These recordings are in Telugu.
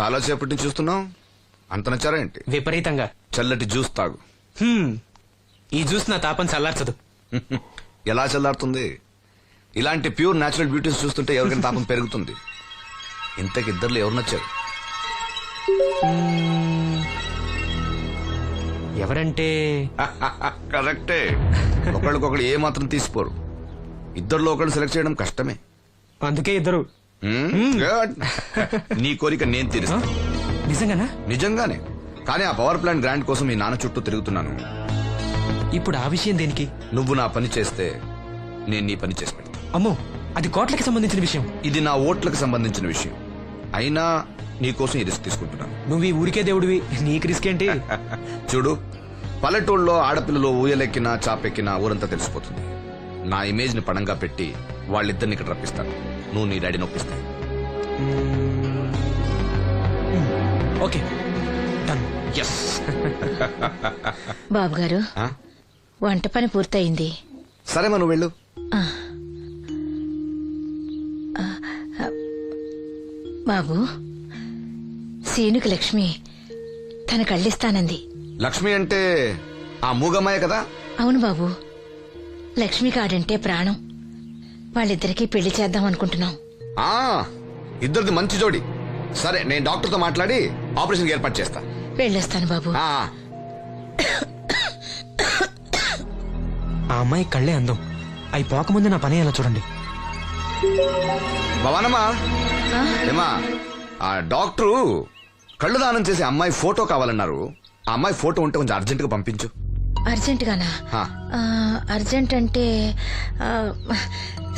చాలా సేపటి నుంచి చూస్తున్నాం. అంత నచ్చారా ఏంటి? విపరీతంగా. చల్లటి జ్యూస్ తాగు. హ్మ్. ఈ జ్యూస్ నా తాపం చల్లార్చదు. ఎలా చల్లారుతుంది? ఇలాంటి ప్యూర్ న్యాచురల్ బ్యూటీస్ చూస్తుంటే ఎవరికైనా తాపం పెరుగుతుంది. ఇంతకి ఇద్దరు ఎవరు నచ్చారు? ఎవరంటే? కరెక్టే. ఒకళ్ళకొకళ్ళు ఏ మాత్రం తీసిపోరు. ఇద్దరిలో ఒకళ్ళు సెలెక్ట్ చేయడం కష్టమే. అందుకే ఇద్దరు. Hmm? Good. నీ కోరిక నేను ఆ? తీరుస్తాను నిజంగానా? నిజంగానే. కానీ ఆ పవర్ ప్లాంట్ గ్రాంట్ కోసం మీ నాన్న చుట్టూ తిరుగుతున్నాను. ఇప్పుడు ఆ విషయం దేనికి? నువ్వు నా పని చేస్తే నేను నీ పని చేసి పెడతా. అమ్మో అది కోట్లకి సంబంధించిన విషయం. ఇది నా ఓట్లకు సంబంధించిన విషయం. అయినా నీకోసం ఈ రిస్క్ తీసుకుంటున్నాను. నువ్వు ఈ ఊరికే దేవుడివి నీకు రిస్క్ ఏంటి? చూడు పల్లెటూళ్ళలో ఆడపిల్లలు ఊయలెక్కినా చాపెక్కినా ఊరంతా తెలిసిపోతుంది. నా ఇమేజ్ని పడంగా పెట్టి వాళ్ళిద్దరిని ఇక్కడ రప్పిస్తాను. నువ్వు నీ డాడీ నొప్పిస్తా. ఓకే ఎస్ బాబు గారు వంట పని పూర్తయింది. సరే మనం వెళ్ళు. బాబు సీనుకి లక్ష్మి తన కళ్ళిస్తానంది. లక్ష్మి అంటే ఆ మూగమ్మాయ కదా? అవును బాబు. లక్ష్మి కాడంటే ప్రాణం. వాళ్ళిద్దరికీ పెళ్ళి చేద్దాం అనుకుంటున్నాం. ఆ ఇద్దరిది మంచి జోడి. సరే నేను డాక్టర్తో మాట్లాడి ఆపరేషన్ ఏర్పాటు చేస్తా. వెళ్ళొస్తాను బాబు. ఆ, ఆ అమ్మాయి కళ్ళే అందం. అవి పోకముందు నా పని ఎలా చూడండి. భవానమ్మా. ఏమా ఆ డాక్టరు కళ్ళు దానం చేసే అమ్మాయి ఫోటో కావాలన్నారు. ఆ అమ్మాయి ఫోటో ఉంటే కొంచెం అర్జెంట్గా పంపించు. అర్జెంట్ గానా ఆ. ఆ, అర్జెంట్ అంటే ఆ,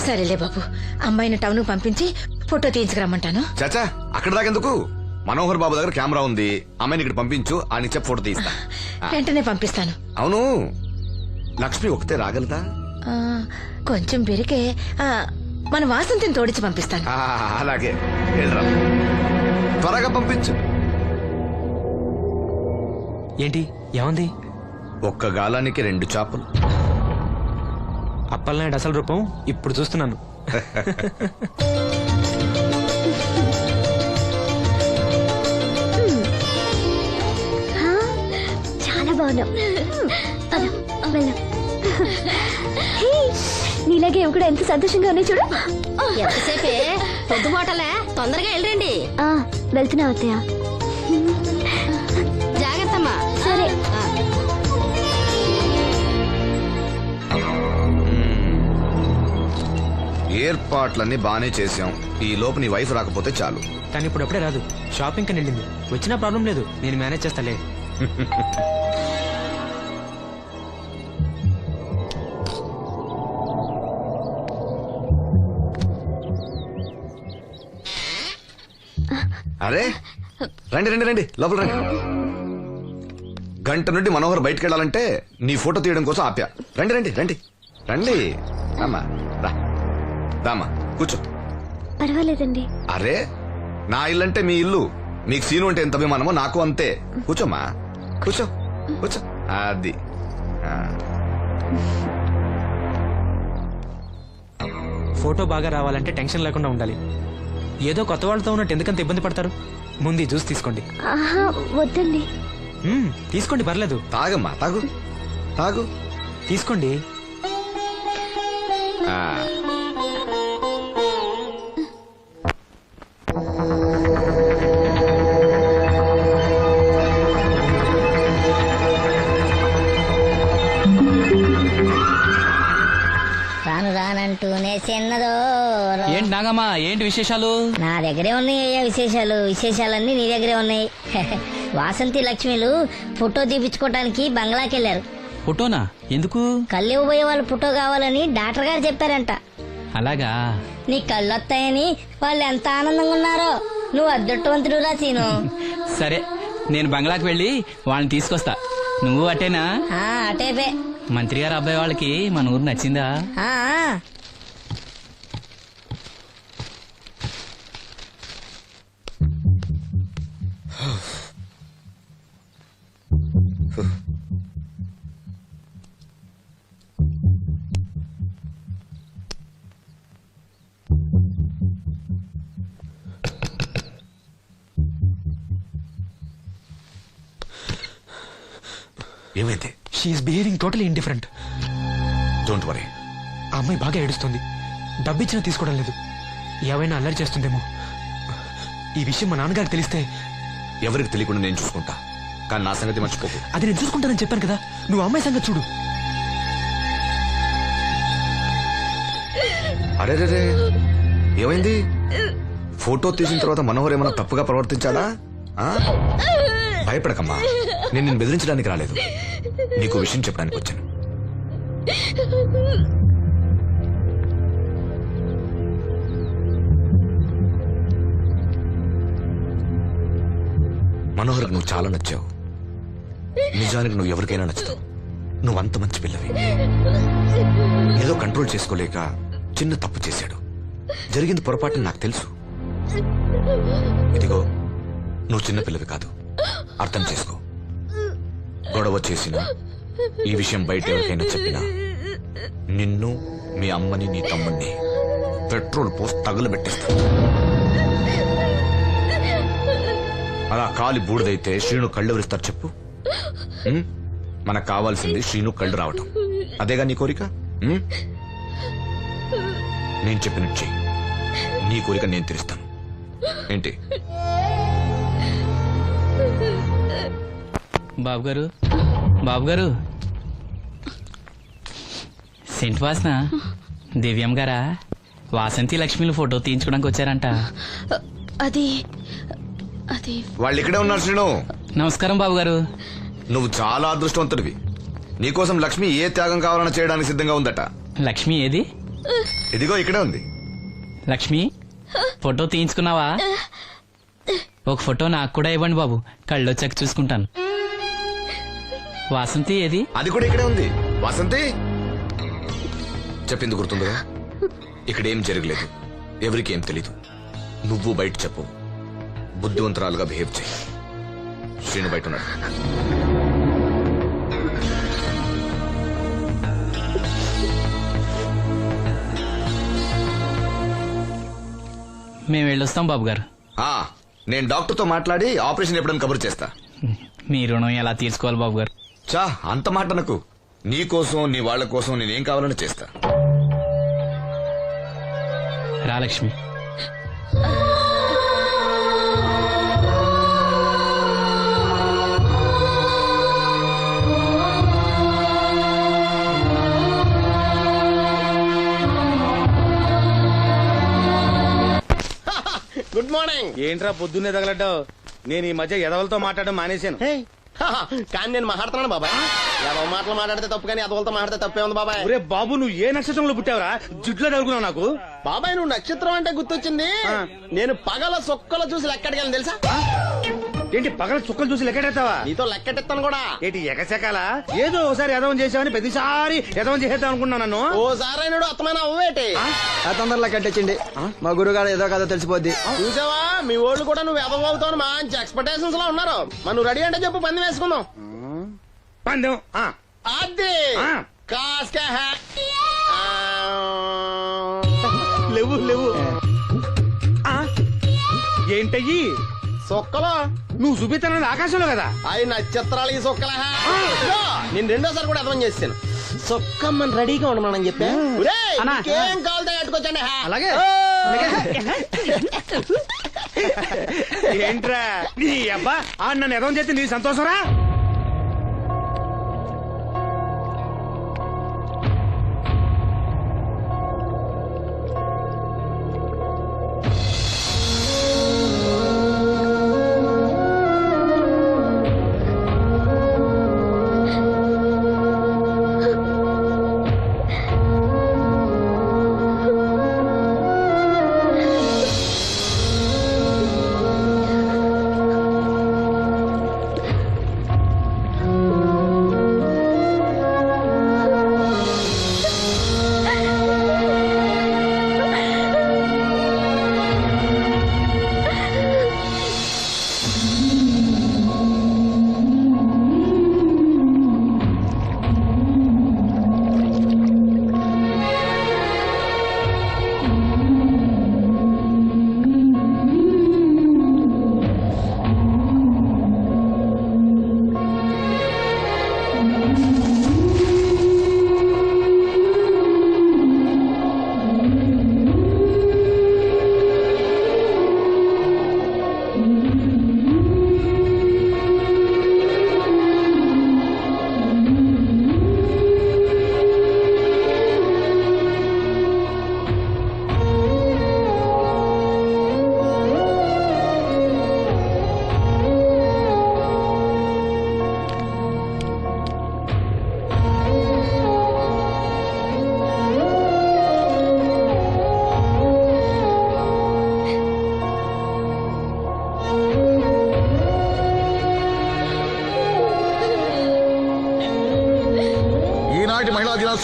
సరేలే బాబు. అమ్మాయిని టౌన్ పంపించి ఫోటో తీయించుకురమ్మంటాను. చాచా అక్కడ దాకెందుకు మనోహర్ బాబు దగ్గర కెమెరా ఉంది. అమ్మాయిని ఇక్కడ పంపించు ఆయన చెప్పి ఫోటో తీస్తా వెంటనే పంపిస్తాను. అవును. లక్ష్మి ఒకతే రాగలదా? ఆ, కొంచెం పెరిగే ఆ, మన వాసంతిని తోడిచి పంపిస్తాను. ఆ, అలాగే. వెళ్ళరా. త్వరగా పంపించు. ఏంటి? ఏమంది? ఒక్క గాలానికి రెండు చేపలు. అప్పలనాయుడు అసలు రూపం? ఇప్పుడు చూస్తున్నాను. చాలా బాగున్నావు. నీలాగే ఇవి కూడా ఎంత సంతోషంగా ఉన్నాయి చూడు. ఎంతసేపే? పొద్దుబాటలే తొందరగా వెళ్ళండి ఆ, వెళ్తున్నావు అత్తయ్య. ఏర్పాట్లన్నీ బానే చేసాం ఈ లోపు నీ వైఫ్ రాకపోతే చాలు. కానీ ఇప్పుడు అప్పుడే రాదు. షాపింగ్ కని వెళ్ళింది. వచ్చినా ప్రాబ్లం లేదు. నేను మేనేజ్ చేస్తాలే. అరే రండి రండి రండి. లోపల రండి. గంట నుండి మనోహర్ బయటకు వెళ్ళాలంటే నీ ఫోటో తీయడం కోసం ఆప్యా. రండి రండి రండి. రండి. అమ్మా. దామా కూర్చో. పర్వాలేదండి. అరే నా ఇల్లు అంటే మీ ఇల్లు. మీకు సీను అంటే ఎంత అభిమానమో నాకు అంతే. కూర్చోమ్మా. కూర్చో. కూర్చో. అది. ఆ, ఫోటో బాగా రావాలంటే టెన్షన్ లేకుండా ఉండాలి. ఏదో కొత్త వాళ్ళతో ఉన్నట్టు ఎందుకంత ఇబ్బంది పడతారు? ముందు జ్యూస్ తీసుకోండి. వద్దండి. తీసుకోండి పర్లేదు. తాగమ్మా తాగు. తాగు. తీసుకోండి. చిన్నదో. ఏంటి నాగమ్మా ఏంటి విశేషాలు? నా దగ్గరే ఉన్నాయి అయ్యా విశేషాలు. విశేషాలన్నీ నీ దగ్గరే ఉన్నాయి. వాసంతి లక్ష్మిలు ఫోటో తీపించుకోవటానికి బంగ్లాకి వెళ్ళారు ఫోటోనా? ఎందుకు? కళ్ళు ఇవ్వబోయే వాళ్ళు ఫోటో కావాలని డాక్టర్ గారు చెప్పారంట. అలాగా? నీ కళ్ళు వస్తాయని వాళ్ళు ఎంత ఆనందంగా ఉన్నారో. నువ్వు అదృష్టవంతుడు రా సీను. సరే నేను బంగ్లాకి వెళ్ళి వాళ్ళని తీసుకొస్తా. నువ్వు అటేనా? ఆ, అటేపే. మంత్రి గారు అబ్బాయి వాళ్ళకి మన ఊరు నచ్చిందా? ఆ, ఆ. She's behaving totally indifferent don't worry ఆ అమ్మాయి బాగా ఏడుస్తుంది. డబ్బిచ్చినా తీసుకోవడం లేదు. ఏవైనా అల్లరి చేస్తుందేమో. ఈ విషయం మా నాన్నగారికి తెలిస్తే ఎవరికి తెలియకుండా నేను చూసుకుంటా. కానీ నా సంగతి మర్చిపోకు. అది నేను చూసుకుంటానని చెప్పాను కదా. నువ్వు అమ్మాయి సంగతి చూడు. అరే రే ఏమైంది? ఫోటో తీసిన తర్వాత మనోహర్ ఏమైనా తప్పుగా ప్రవర్తించాడా? ఆ? భయపడకమ్మా. నేను నిన్ను బెదిరించడానికి రాలేదు. నీకు విషయం చెప్పడానికి వచ్చాను. మనోహర్ నువ్వు చాలా నచ్చావు. నిజానికి నువ్వు ఎవరికైనా నచ్చుతావు. నువ్వు అంత మంచి పిల్లవి. ఏదో కంట్రోల్ చేసుకోలేక చిన్న తప్పు చేశాడు. జరిగింది పొరపాటు నాకు తెలుసు. ఇదిగో నువ్వు చిన్న పిల్లవి కాదు. అర్థం చేసుకో. గొడవ చేసినా ఈ విషయం బయట ఎవరికైనా చెప్పినా నిన్ను మీ అమ్మని నీ తమ్ముణ్ణి పెట్రోల్ పోసి తగులబెట్టేస్తా. అలా కాలి బూడిదైతే శ్రీను కళ్ళు ఎవరిస్తారు చెప్పు. మనకు కావాల్సింది శ్రీను కళ్ళు రావటం. అదేగా నీ కోరిక? నేను చెప్పినట్టు చెయ్యి. నీ కోరిక నేను తీరుస్తాను. ఏంటి? బాబు గారు బాబు గారు సెంట్ వాసన. దివ్యం గారా వాసంతి లక్ష్మిలు ఫోటో తీయించుకోవడానికి వచ్చారంట. అది అది. వాళ్ళు ఇక్కడే ఉన్నారు శ్రీను. నమస్కారం బాబు గారు నువ్వు చాలా అదృష్టవంతుడివి. నీకోసం లక్ష్మి ఏ త్యాగం కావాలన్నా చేయడానికి సిద్ధంగా ఉందట. లక్ష్మి ఏది? ఇదిగో ఇక్కడే ఉంది. లక్ష్మి ఫోటో తీయించుకున్నావా? ఒక ఫోటో నాకు కూడా ఇవ్వండి బాబు. కళ్ళు వచ్చాక చూసుకుంటాను. వాసంతి ఏది? అది కూడా ఇక్కడే ఉంది. వసంతి? చెప్పింది గుర్తుందిగా ఇక్కడ ఏం జరగలేదు. ఎవరికి ఏం తెలీదు. నువ్వు బయట చెప్పు. బుద్ధివంతరాలుగా బిహేవ్ చేయి. శ్రీను బయట ఉన్నాడు. మేము వెళ్ళొస్తాం బాబు గారు ఆ, నేను డాక్టర్తో మాట్లాడి ఆపరేషన్ ఎప్పుడైనా కబుర్ చేస్తా. మీ రుణం ఎలా తీర్చుకోవాలి బాబు గారు చా అంత మాట నాకు నీ కోసం నీ వాళ్ళ కోసం నేనేం కావాలని చేస్తా. రా లక్ష్మి గుడ్ మార్నింగ్. ఏంట్రా పొద్దున్నే తగలడ్డావు? నేను ఈ మధ్య ఎదవలతో మాట్లాడడం మానేశాను. కానీ నేను మాట్లాడుతున్నాను బాబాయ్. ఏదో మాటలు మాట్లాడితే తప్పు కానీ అదవులతో మాట్లాడితే తప్పే ఉంది బాబాయ్. ఒరే బాబు నువ్వు ఏ నక్షత్రంలో పుట్టావురా? జుట్లో తగులుకున్నావు నాకు. బాబాయ్ నువ్వు నక్షత్రం అంటే గుర్తొచ్చింది. నేను పగల సొక్కలు చూసి లెక్కడికి తెలుసా? ఏంటి పగల చుక్కలు చూసి లెక్కెడతావా నీతో లెక్కెట్టిస్తాను కూడా. ఏంటి ఎగసెకాల? ఏదో ఒకసారి ఎదవం చేసావని ప్రతిసారి ఎదవం చేసేద్దాం అనుకున్నా నన్ను. ఓసారి నువ్వు అత్తమైన అవ్వేటి? తొందరలో కట్టించండి మా గురుగారు ఏదో కథ తెలిసిపోద్ది. చూసావా? మీ ఓళ్ళు కూడా నువ్వు ఎదవవుతావు మంచి ఎక్స్పెక్టేషన్స్లో ఉన్నారు. నువ్వు రెడీ అంటే చెప్పు పంది వేసుకుందాం. పందెం. అది. ఆ. లేవు లేవు. ఏంటయ్యి? సొక్కలో. నువ్వు చూపిస్తానది ఆకాశంలో కదా? అవి నక్షత్రాలు ఈ సొక్కల నేను రెండోసారి కూడా అర్థం చేశాను. సొక్కమ్మని రెడీగా ఉండమని చెప్పా. ఏం కావాలి కట్టుకోవచ్చండి అలాగే. ఏంట్రా? నీ అబ్బా ఆ నన్ను ఎదం చేస్తే నీ సంతోషరా?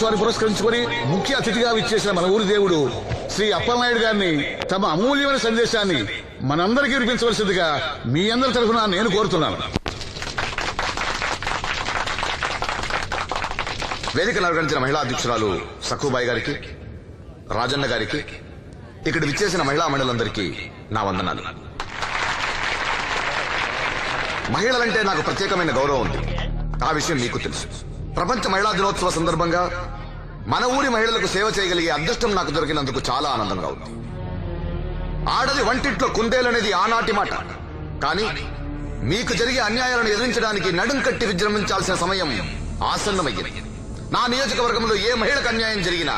వారిని పురస్కరించుకొని ముఖ్య అతిథిగా విచ్చేసిన మన ఊరి దేవుడు శ్రీ అప్పలనాయుడు గారిని తమ అమూల్యమైన సందేశాన్ని మనందరికీ వినిపించవలసిందిగా మీ అందరి తరఫున నేను కోరుతున్నాను. వేదికను అలంకరించిన మహిళా అధ్యక్షురాలు సక్కుబాయి గారికి రాజన్న గారికి ఇక్కడ విచ్చేసిన మహిళా మండలందరికీ నా వందనాలు. మహిళలంటే నాకు ప్రత్యేకమైన గౌరవం ఉంది. ఆ విషయం మీకు తెలుసు. ప్రపంచ మహిళా దినోత్సవ సందర్భంగా మన ఊరి మహిళలకు సేవ చేయగలిగే అదృష్టం నాకు దొరికినందుకు చాలా ఆనందంగా ఉంది. ఆడది వంటింట్లో కుందేలనేది ఆనాటి మాట. కానీ మీకు జరిగే అన్యాయాలను ఎదిరించడానికి నడుం కట్టి విజృంభించాల్సిన సమయం ఆసన్నమయ్యింది. నా నియోజకవర్గంలో ఏ మహిళకు అన్యాయం జరిగినా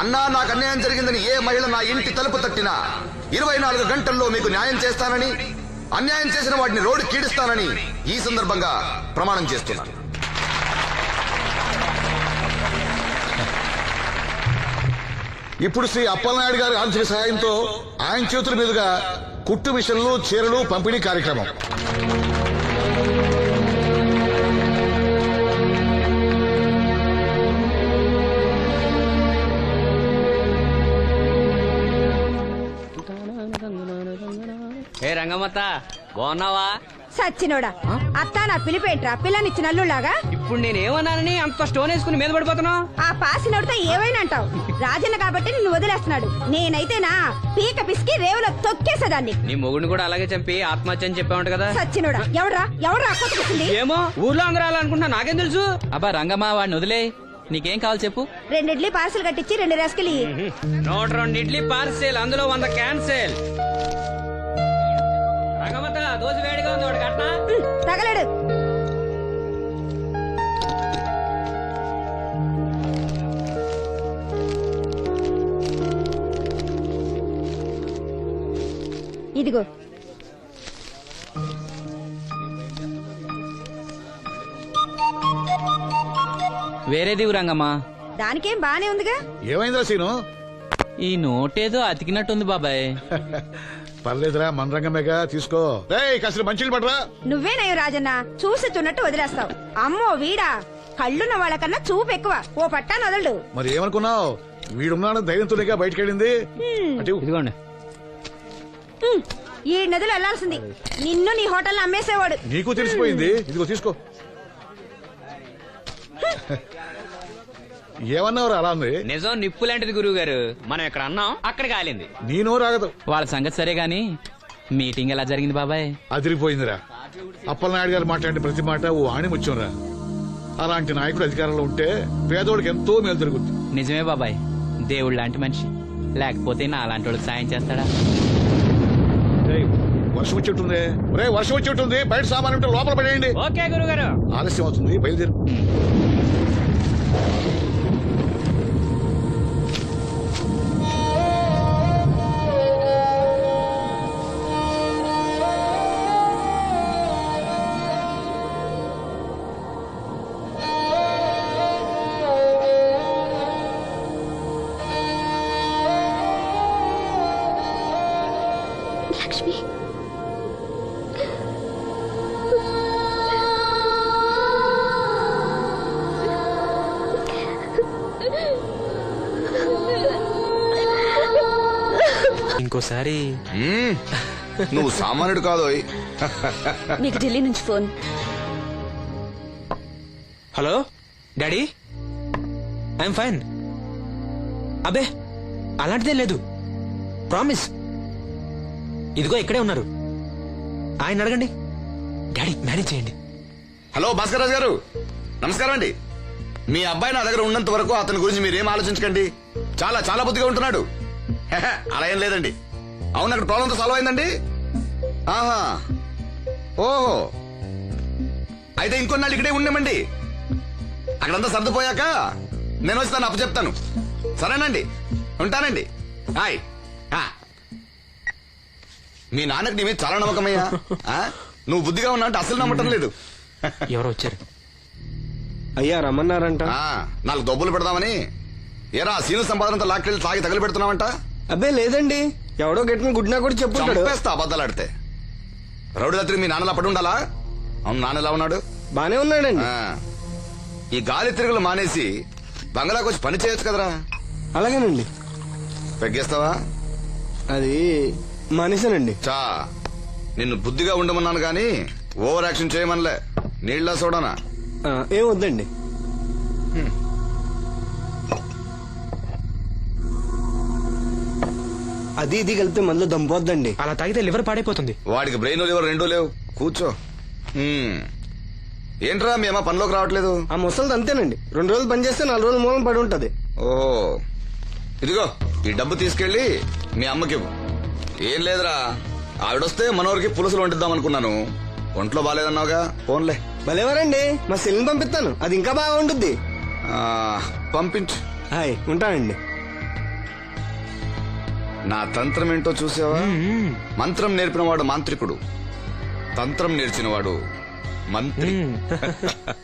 అన్నా నాకు అన్యాయం జరిగిందని ఏ మహిళ నా ఇంటి తలుపు తట్టినా ఇరవై నాలుగు గంటల్లో మీకు న్యాయం చేస్తానని అన్యాయం చేసిన వాటిని రోడ్డు కీడిస్తానని ఈ సందర్భంగా ప్రమాణం చేస్తున్నాను. ఇప్పుడు శ్రీ అప్పలనాయుడు గారి ఆర్థిక సహాయంతో ఆయన చేతుల మీదుగా కుట్టు మిషన్లు చీరలు పంపిణీ కార్యక్రమం. ఏ రంగమ్మత్త బాగున్నావా? సచ్చినోడా అత్తా నా పిలిపేంట్రా? పిల్లనిచ్చిన అల్లులాగా ఇప్పుడు నేనేమన్నానని అంత స్టోన్ వేసుకుని మీద పడిపోతున్నావు ఆ పాసినోడితో ఏమైనా అంటావు? రాజన్న కాబట్టి నిన్ను వదిలేస్తున్నాడు. నేనైతేనా పీక పిసికి రేవులో తొక్కేసేదాన్ని. నీ మొగుడిని కూడా అలాగే చంపి ఆత్మహత్య అని చెప్పావంట కదా? సచ్చినోడా ఎవడ్రా? ఎవడ్రా? కొట్టుకొచ్చింది ఏమో ఊర్లో అందరూ అలా అనుకుంటున్నా నాకేం తెలుసు? అబ్బా రంగమ్మ వాడిని వదిలే. నీకేం కావాలి చెప్పు? రెండు ఇడ్లీ పార్సల్ కట్టించి రెండు రసకిలి నూట రెండు ఇడ్లీ పార్సెల్ అందులో వంద క్యాన్సెల్. తగలడు. ఇదిగో. వేరేది రంగమ్మ దానికేం బానే ఉందిగా? ఏమైందిరా సీను? ఈ నోటేదో అతికినట్టుంది బాబాయ్. పర్లేదురా మన రంగమేగా తీసుకో. కాసిన మంచిలు పడరా నువ్వేనయ్య రాజన్న? చూసి చున్నట్టు వదిలేస్తావు. అమ్మో వీడా. కళ్ళున్న వాళ్ళకన్నా చూపు ఎక్కువ. ఓ పట్టాను వదలడు. మరి ఏమనుకున్నావు? వీడున్నాడు ధైర్యంతోనేగా బయటకెళ్ళింది? అటు. ఇదిగోండి. ఈ నదులు వెళ్ళాల్సింది నిన్ను నీ హోటల్ అమ్మేసేవాడు. నీకు తెలిసిపోయింది. ఇదిగో తీసుకో. ఏమన్నావురా అలా ఉంది? నిజం నిప్పు లాంటిది గురువు గారు మనం ఇక్కడ అన్నాం అక్కడ కాలింది నీ నోరు ఆగదు. వాళ్ళ సంగతి సరే గాని మీటింగ్ ఎలా జరిగింది బాబాయ్? అదిరిపోయిందిరా. అప్పలనాయుడు గారు మాట్లాడిన ప్రతి మాట ఓ ఆణిముత్యంరా. అలాంటి నాయకుడు అధికారంలో ఉంటే పేదోడికి ఎంతో మేలు జరుగుతుంది నిజమే బాబాయ్. దేవుడు లాంటి మనిషి. లేకపోతే నా అలాంటి వాళ్ళకి సాయం చేస్తాడా? వర్షం వచ్చేట్టుంది రే వర్షం వచ్చేట్టుంది బయట సామాన్ ఉంటే లోపల పడేయండి. ఓకే గురువు గారు ఆలస్యం అవుతుంది. బయలుదేరు. ఇంకోసారి మ్మ్. నువ్వు సామాన్యుడు కాదోయ్ మీకు ఢిల్లీ నుంచి phone. Hello daddy? I'm fine. అబే అలాంటిదే లేదు. ప్రామిస్. ఇదిగో ఇక్కడే ఉన్నారు. ఆయన అడగండి. డాడీ మేనేజ్ చేయండి. హలో భాస్కర్ రాజు గారు. నమస్కారం అండి. మీ అబ్బాయి నా దగ్గర ఉన్నంత వరకు అతని గురించి మీరేం ఆలోచించకండి. చాలా చాలా బుద్ధిగా ఉంటున్నాడు. హెహె, అలా ఏం లేదండి. అవును అక్కడ ప్రాబ్లంతో సాల్వ్ అయిందండి? ఆహా. ఓహో. అయితే ఇంకొన్నాళ్ళు ఇక్కడే ఉండమండి. అక్కడంతా సర్దుపోయాక నేను వచ్చి తను అప్పచెప్తాను. సరేనండి. ఉంటానండి. హాయ్. ఆ. మీ నాన్నకి నీ మీద చాలా నమ్మకమయ్యా ఆ? నువ్వు బుద్ధిగా ఉన్నావు అంటే అసలు నమ్మటం లేదు. ఎవరో వచ్చారు? అయ్యా రమ్మన్నారంట. ఆ, నాలుగు దొబ్బులు పెడదామని. ఏరా సీను సంపాదనంతో లాక్కెళ్ళి తాగి తగలు పెడుతున్నావంట అబ్బే లేదండి. ఎవడో గట్టిన గుడ్నా కూడా చెప్పుంటాడు. చంపేస్తా అబద్ధాలు ఆడితే. రౌడీ రాత్రి మీ నాన్నలా పడి ఉండాలా? అవును నాన్న ఎలా ఉన్నాడు? బానే ఉన్నాడండి. ఆ. ఈ గాలి తిరుగులు మానేసి బంగ్లాకి వచ్చి పని చేయొచ్చు కదరా? అలాగేనండి. పెగ్గేస్తావా? అది మానేశానండి. చా. నిన్ను బుద్ధిగా ఉండమన్నాను గాని ఓవర్ యాక్షన్ చేయమనలే. నీళ్ళ చూడనా ఆ, ఏం వద్దండి. అది ఇది కలిపితే మనలో దంపోద్దండి అలా తాగితే లివర్ పాడైపోతుంది. వాడికి బ్రెయిన్ లివర్ రెండూ లేవు. కూర్చో. హ్మ్. ఏంట్రా మీ అమ్మ పనిలోకి రావట్లేదు? ఆ ముసలిది అంతేనండి. రెండు రోజులు పని చేస్తే నాలుగు రోజులు మూలం పడి ఉంటది. ఓ ఇదిగో ఈ డబ్బు తీసుకెళ్ళి మీ అమ్మకి ఇవ్వు. ఏం లేదురా. ఆవిడొస్తే మనోరికి పులుసులు వండిద్దాం అనుకున్నాను. ఒంట్లో బాగాలేదన్నావుగా? ఫోన్లే భలేవారండి. మా సెల్ని పంపిస్తాను. అది ఇంకా బాగా ఉంటుంది ఆ, పంపించు. హాయ్ ఉంటానండి. నా తంత్రం ఏంటో చూసావా. మంత్రం నేర్పినవాడు మాంత్రికుడు తంత్రం నేర్చినవాడు మంత్రి.